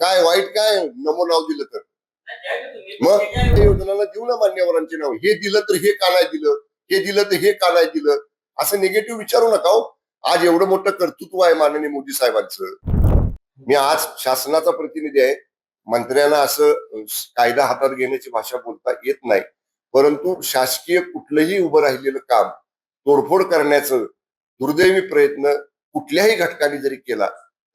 काय वाईट काय नमो नाव दिलं तर? मग त्या योजनाला देऊ ना मान्यवरांचे नाव. हे दिलं तर हे का नाही दिलं? हे दिलं तर हे का नाही दिलं? असं निगेटिव्ह विचारू नका हो. आज एवढं मोठं कर्तृत्व आहे माननीय मोदी साहेबांचं. मी आज शासनाचा प्रतिनिधी आहे. मंत्र्यांना असं कायदा हातात घेण्याची भाषा बोलता येत नाही. परंतु शासकीय कुठलंही उभं राहिलेलं काम तोडफोड करण्याचं दुर्दैवी प्रयत्न कुठल्याही घटकाने जरी केला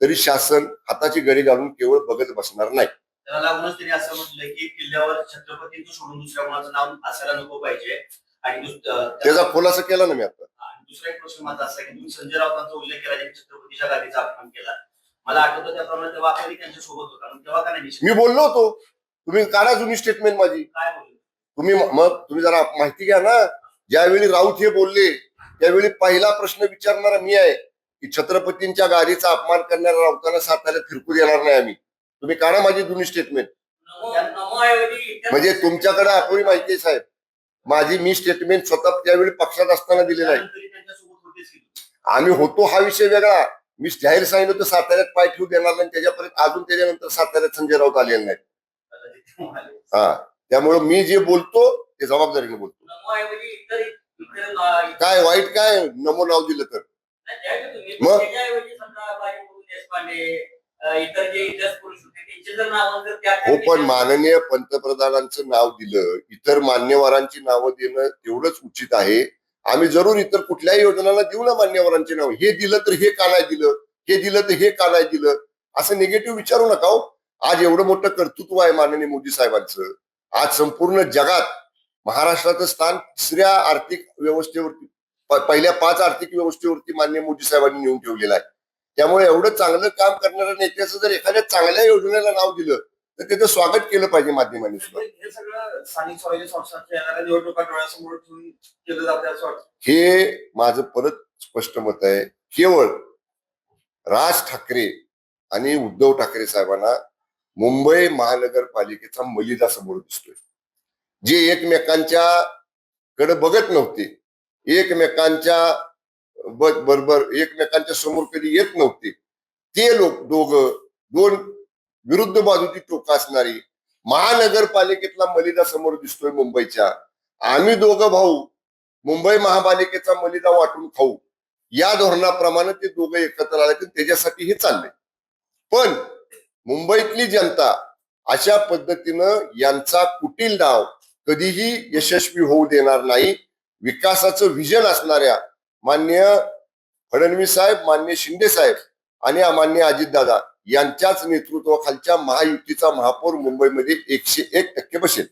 तरी शासन हाताची गडी घालून केवळ बघत बसणार नाही. त्याला लागूनच त्यांनी असं म्हटलं की किल्ल्यावर छत्रपतींचं सोडून दुसऱ्या कोणाचं नाव असायला नको पाहिजे. आणि त्याचा खुलासा केला ना मी आता. दुसरा एक प्रश्न माझा असा की तुम्ही संजय राऊतांचा उल्लेख केला ज्यांनी छत्रपतीच्या गादीचा अपमान केला. मला आठवतं त्याप्रमाणे तेव्हा आपण त्यांच्यासोबत होता. तेव्हा का नाही? मी बोललो होतो. तुम्ही काढा जुनी स्टेटमेंट माझी. काय बोलले? तुम्ही मग तुम्ही जरा माहिती घ्या ना. ज्यावेळी राऊत हे बोलले त्यावेळी पहिला प्रश्न विचारणारा मी आहे. की छत्रपतींच्या गाडीचा अपमान करणाऱ्या राऊतांना साताऱ्यात फिरकू देणार नाही आम्ही. तुम्ही काढा माझी जुनी स्टेटमेंट म्हणजे तुमच्याकडे आपली माहिती आहे साहेब. माझी मी स्टेटमेंट स्वतः त्यावेळी पक्षात असताना दिलेलं आहे. आम्ही होतो हा विषय वेगळा. मी जाहीर सांगितलं तर साताऱ्यात पाय ठेवू देणार नाही. त्याच्यापर्यंत अजून त्याच्यानंतर साताऱ्यात संजय राऊत आलेले नाही हा. त्यामुळे मी जे बोलतो ते जबाबदारीने बोलतो. काय वाईट काय? नमो नाव दिलं तर. मग? हो पण माननीय पंतप्रधानांचं नाव दिलं इतर मान्यवरांची नावं देणं तेवढंच उचित आहे. आम्ही जरूर इतर कुठल्याही योजनाला देऊ ना मान्यवरांचे नाव. हे दिलं तर हे का नाही दिलं? हे दिलं तर हे का नाही दिलं? असं निगेटिव्ह विचारू नका हो. आज एवढं मोठं कर्तृत्व आहे माननीय मोदी साहेबांचं. आज संपूर्ण जगात महाराष्ट्राचं स्थान तिसऱ्या आर्थिक व्यवस्थेवरती पहिल्या पाच आर्थिक व्यवस्थेवरती माननीय मोदी साहेबांनी नेऊन ठेवलेलं आहे. त्यामुळे एवढं चांगलं काम करणाऱ्या नेत्याचं जर एखाद्या चांगल्या योजनेला नाव दिलं तर त्याचं स्वागत केलं पाहिजे माध्यमांनी सुद्धा. हे हे माझं परत स्पष्ट मत आहे. केवळ राज ठाकरे आणि उद्धव ठाकरे साहेबांना मुंबई महानगरपालिकेचा मलिदा समोर दिसतोय. जे एकमेकांच्या कडे बघत नव्हते एकमेकांच्या बरोबर एकमेकांच्या समोर कधी येत नव्हते. ते लोक दोघं दोन विरुद्ध बाजूची टोक असणारी महानगरपालिकेतला मलिदा समोर दिसतोय मुंबईच्या. आम्ही दोघं भाऊ मुंबई महापालिकेचा मलिदा वाटून खाऊ. या धोरणाप्रमाणे ते दोघं एकत्र आले तर त्याच्यासाठी हे चाललंय. पण मुंबईतली जनता अशा पद्धतीनं यांचा कुटील डाव कधीही यशस्वी होऊ देणार नाही. विकासाचं विजन असणाऱ्या मान्य फडणवीस साहेब मान्य शिंदे साहेब आणि मान्य अजितदादा यांच्याच नेतृत्वाखालच्या महायुतीचा महापौर मुंबईमध्ये एकशे एक टक्के बसेल.